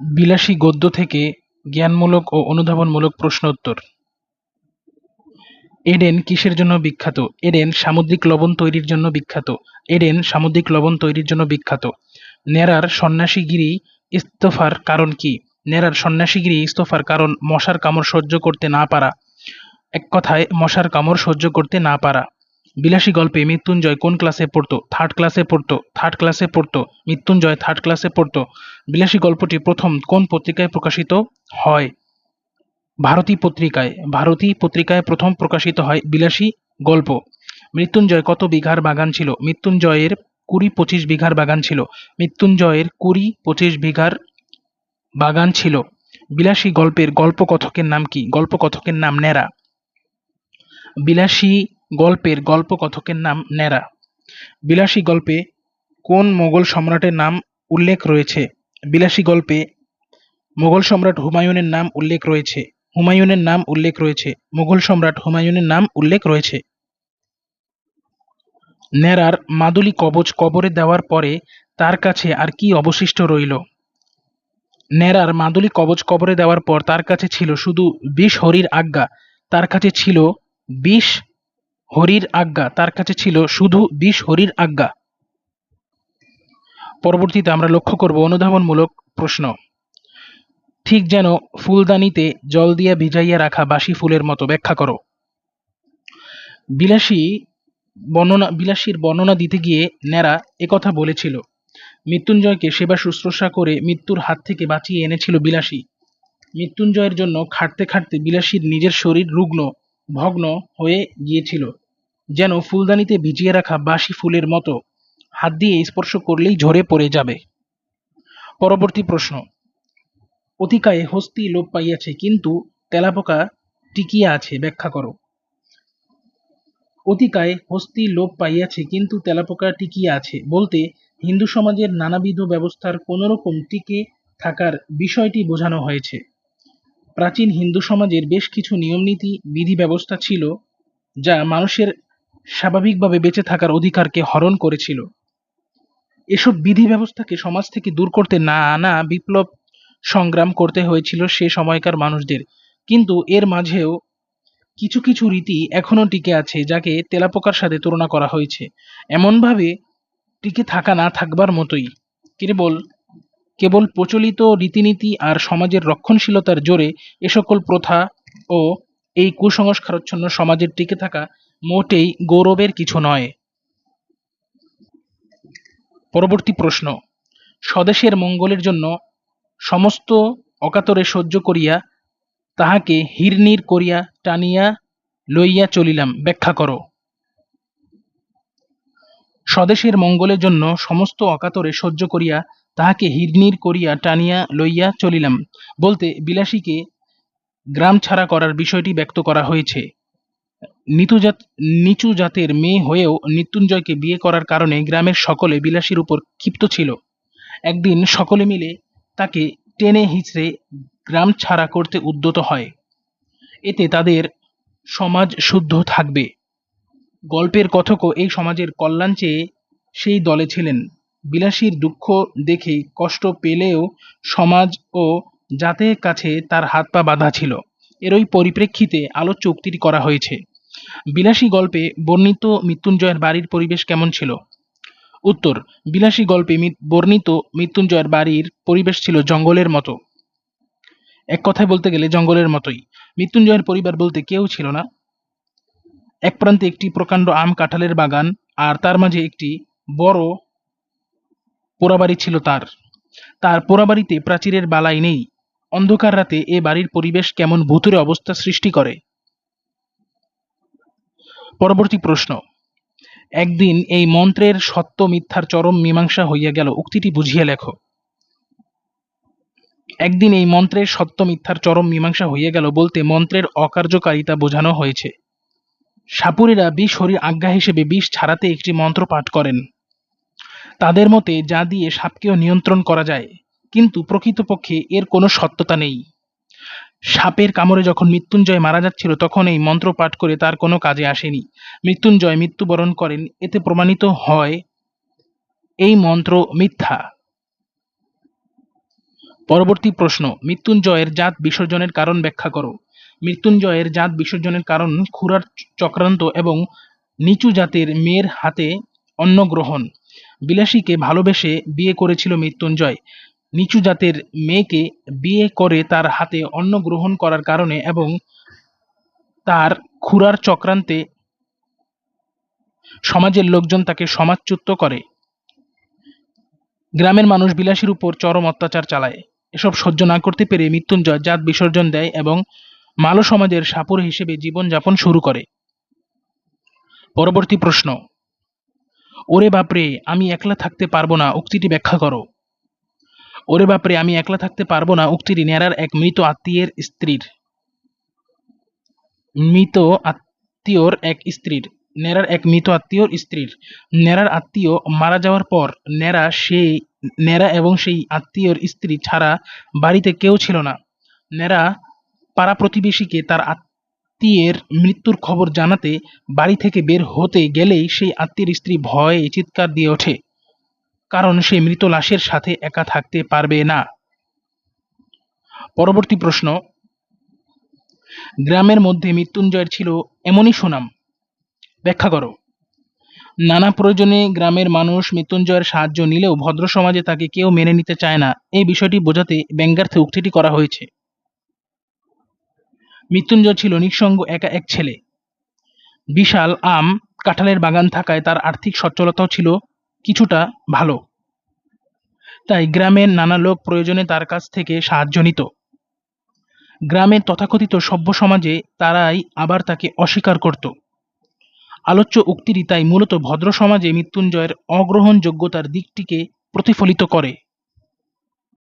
বিলাসী গদ্য থেকে জ্ঞানমূলক ও অনুধাবনমূলক প্রশ্ন উত্তর এডেন কিসের জন্য বিখ্যাত? এডেন সামুদ্রিক লবণ তৈরির জন্য বিখ্যাত। এডেন সামুদ্রিক লবণ তৈরির জন্য বিখ্যাত। নেরার সন্ন্যাসীগিরি ইস্তফার কারণ কি? নেরার সন্ন্যাসীগিরি ইস্তফার কারণ মশার কামড় সহ্য করতে না পারা। এক কথায়, মশার কামড় সহ্য করতে না পারা। বিলাসী গল্পে মৃত্যুঞ্জয় কোন ক্লাসে পড়তো? থার্ড ক্লাসে পড়তো থার্ড ক্লাসে পড়তো, মৃত্যুঞ্জয় থার্ড ক্লাসে পড়তো। বিলাসী গল্পটি প্রথম কোন পত্রিকায় প্রকাশিত হয়? ভারতী পত্রিকায় ভারতী পত্রিকায় প্রথম প্রকাশিত হয় বিলাসী গল্প। মৃত্যুঞ্জয় কত বিঘার বাগান ছিল? মৃত্যুঞ্জয়ের কুড়ি পঁচিশ বিঘার বাগান ছিল। মৃত্যুঞ্জয়ের কুড়ি পঁচিশ বিঘার বাগান ছিল। বিলাসী গল্পের গল্পকথকের নাম কি? গল্পকথকের নাম ন্যাড়া। বিলাসী গল্পের গল্পকথকের নাম ন্যাড়া। বিলাসী গল্পে কোন মোগল সম্রাটের নাম উল্লেখ রয়েছে? বিলাসী গল্পে মোগল সম্রাট হুমায়ুনের নাম উল্লেখ রয়েছে। হুমায়ুনের নাম উল্লেখ রয়েছে। মুঘল সম্রাট হুমায়ুনের নাম উল্লেখ রয়েছে। নেরার মাদুলি কবচ কবরে দেওয়ার পরে তার কাছে আর কি অবশিষ্ট রইল? নেরার মাদুলি কবচ কবরে দেওয়ার পর তার কাছে ছিল শুধু বিষ হরির আজ্ঞা। তার কাছে ছিল বিষ হরির আজ্ঞা তার কাছে ছিল শুধু বিষ হরির আজ্ঞা। পরবর্তীতে আমরা লক্ষ্য করব অনুধাবনমূলক প্রশ্ন। ঠিক যেন ফুলদানিতে জল দিয়া ভিজাইয়া রাখা বাসি ফুলের মতো ব্যাখ্যা করো। বিলাসী বর্ণনা বিলাসীর বর্ণনা দিতে গিয়ে ন্যাড়া একথা বলেছিল। মৃত্যুঞ্জয়কে সেবা শুশ্রূষা করে মৃত্যুর হাত থেকে বাঁচিয়ে এনেছিল বিলাসী। মৃত্যুঞ্জয়ের জন্য খাটতে খাটতে বিলাসীর নিজের শরীর রুগ্ন। ভগ্ন হয়ে গিয়েছিল, যেন ফুলদানিতে ভিজিয়ে রাখা বাসি ফুলের মতো। হাত দিয়ে স্পর্শ করলেই ঝরে পড়ে যাবে। পরবর্তী প্রশ্ন। অতিকায় হস্তি লোপ পাইয়াছে, কিন্তু তেলাপোকা টিকিয়া আছে, ব্যাখ্যা করো। অতিকায় হস্তি লোপ পাইয়াছে, কিন্তু তেলাপোকা টিকিয়া আছে বলতে হিন্দু সমাজের নানাবিধ ব্যবস্থার কোনোরকম টিকে থাকার বিষয়টি বোঝানো হয়েছে। প্রাচীন হিন্দু সমাজের বেশ কিছু নিয়মনীতি বিধি ব্যবস্থা ছিল, যা মানুষের স্বাভাবিকভাবে বেঁচে থাকার অধিকারকে হরণ করেছিল। এসব বিধি ব্যবস্থাকে সমাজ থেকে দূর করতে না আনা বিপ্লব সংগ্রাম করতে হয়েছিল সে সময়কার মানুষদের। কিন্তু এর মাঝেও কিছু কিছু রীতি এখনও টিকে আছে, যাকে তেলাপোকার সাথে তুলনা করা হয়েছে। এমনভাবে টিকে থাকা না থাকবার মতোই। কেবল কেবল প্রচলিত রীতিনীতি আর সমাজের রক্ষণশীলতার জোরে এ সকল প্রথা ও এই কুসংস্কারচ্ছন্ন সমাজের টিকে থাকা মোটেই গৌরবের কিছু নয়। পরবর্তী প্রশ্ন, স্বদেশের মঙ্গলের জন্য সমস্ত অকাতরে সহ্য করিয়া তাহাকে হিরনীর করিয়া টানিয়া লইয়া চলিলাম, ব্যাখ্যা করো। স্বদেশের মঙ্গলের জন্য সমস্ত অকাতরে সহ্য করিয়া তাহাকে হিরনীর করিয়া টানিয়া লইয়া চলিলাম। বলতে বিলাসীকে গ্রাম ছাড়া করার বিষয়টি ব্যক্ত করা হয়েছে। নিচু জাত নিচু জাতের মেয়ে হয়েও মৃত্যুঞ্জয়কে বিয়ে করার কারণে গ্রামের সকলে বিলাসীর উপর ক্ষিপ্ত ছিল। একদিন সকলে মিলে তাকে টেনে হিচড়ে গ্রাম ছাড়া করতে উদ্যত হয়। এতে তাদের সমাজ শুদ্ধ থাকবে। গল্পের কথকও এই সমাজের কল্যাণ চেয়ে সেই দলে ছিলেন। বিলাসীর দুঃখ দেখে কষ্ট পেলেও সমাজ ও জাতের কাছে তার হাত পা বাঁধা ছিল। এরই পরিপ্রেক্ষিতে আলোচ্য উক্তিটি করা হয়েছে। বিলাসী গল্পে বর্ণিত মৃত্যুঞ্জয়ের বাড়ির পরিবেশ কেমন ছিল? উত্তর, বিলাসী গল্পে বর্ণিত মৃত্যুঞ্জয়ের বাড়ির পরিবেশ ছিল জঙ্গলের মতো। এক কথায় বলতে গেলে জঙ্গলের মতোই। মৃত্যুঞ্জয়ের পরিবার বলতে কেউ ছিল না। এক প্রান্তে একটি প্রকাণ্ড আম কাঁঠালের বাগান আর তার মাঝে একটি বড় পোড়াবাড়ি ছিল তার। তার পোড়াবাড়িতে প্রাচীরের বালাই নেই। অন্ধকার রাতে এ বাড়ির পরিবেশ কেমন ভুতুরে অবস্থা সৃষ্টি করে? পরবর্তী প্রশ্ন। একদিন এই মন্ত্রের সত্য মিথ্যার চরম মীমাংসা হইয়া গেল। উক্তিটি বুঝিয়া লেখো। একদিন এই মন্ত্রের সত্য মিথ্যার চরম মীমাংসা হইয়া গেল বলতে মন্ত্রের অকার্যকারিতা বোঝানো হয়েছে। সাপুরেরা বিষ হরির আজ্ঞা হিসেবে বিষ ছাড়াতে একটি মন্ত্র পাঠ করেন। তাদের মতে যা দিয়ে সাপকেও নিয়ন্ত্রণ করা যায়, কিন্তু প্রকৃতপক্ষে এর কোনো সত্যতা নেই। সাপের কামড়ে যখন মৃত্যুঞ্জয় মারা যাচ্ছিল, তখন এই মন্ত্র পাঠ করে তার কোনো কাজে আসেনি। মৃত্যুঞ্জয় মৃত্যুবরণ করেন, এতে প্রমাণিত হয় এই মন্ত্র মিথ্যা। পরবর্তী প্রশ্ন, মৃত্যুঞ্জয়ের জাত বিসর্জনের কারণ ব্যাখ্যা করো। মৃত্যুঞ্জয়ের জাত বিসর্জনের কারণ খুরার চক্রান্ত এবং নিচু জাতের মেয়ের হাতে অন্ন গ্রহণ। বিলাসীকে ভালোবেসে বিয়ে করেছিল মৃত্যুঞ্জয়। নিচু জাতের মেয়েকে বিয়ে করে তার হাতে অন্ন গ্রহণ করার কারণে এবং তার খুরার চক্রান্তে সমাজের লোকজন তাকে সমাজচ্যুত করে। গ্রামের মানুষ বিলাসীর উপর চরম অত্যাচার চালায়। এসব সহ্য না করতে পেরে মৃত্যুঞ্জয় জাত বিসর্জন দেয় এবং মালো সমাজের সাপুর হিসেবে জীবনযাপন শুরু করে। পরবর্তী প্রশ্ন ওরে বাপরে, আমি একলা থাকতে পারব না, উক্তিটি ব্যাখ্যা করো। ওরে বাপরে, আমি একলা থাকতে পারব না, উক্তিটি ন্যাড়ার এক মৃত আত্মীয়ের স্ত্রীর। মৃত আত্মীয়র এক স্ত্রীর। ন্যাড়ার এক মৃত আত্মীয়র স্ত্রীর। ন্যাড়ার আত্মীয় মারা যাওয়ার পর ন্যাড়া সেই, ন্যাড়া এবং সেই আত্মীয়র স্ত্রী ছাড়া বাড়িতে কেউ ছিল না। ন্যাড়া পাড়া প্রতিবেশীকে তার আত্মীয়ের মৃত্যুর খবর জানাতে বাড়ি থেকে বের হতে গেলেই সেই আত্মীয়ের স্ত্রী ভয়ে চিৎকার দিয়ে ওঠে, কারণ সে মৃত লাশের সাথে একা থাকতে পারবে না। পরবর্তী প্রশ্ন, গ্রামের মধ্যে মৃত্যুঞ্জয়ের ছিল এমনই সুনাম। ব্যাখ্যা করো। নানা প্রয়োজনে গ্রামের মানুষ মৃত্যুঞ্জয়ের সাহায্য নিলেও ভদ্র সমাজে তাকে কেউ মেনে নিতে চায় না। এই বিষয়টি বোঝাতে ব্যঙ্গার্থে উক্তিটি করা হয়েছে। মৃত্যুঞ্জয় ছিল নিঃসঙ্গ একা এক ছেলে। বিশাল আম কাঁঠালের বাগান থাকায় তার আর্থিক সচ্ছলতাও ছিল কিছুটা ভালো। তাই গ্রামের নানা লোক প্রয়োজনে তার কাছ থেকে সাহায্য নিত। গ্রামের তথাকথিত সভ্য সমাজে তারাই আবার তাকে অস্বীকার করত। আলোচ্য উক্তিটি তাই মূলত ভদ্র সমাজে মৃত্যুঞ্জয়ের অগ্রহণযোগ্যতার দিকটিকে প্রতিফলিত করে।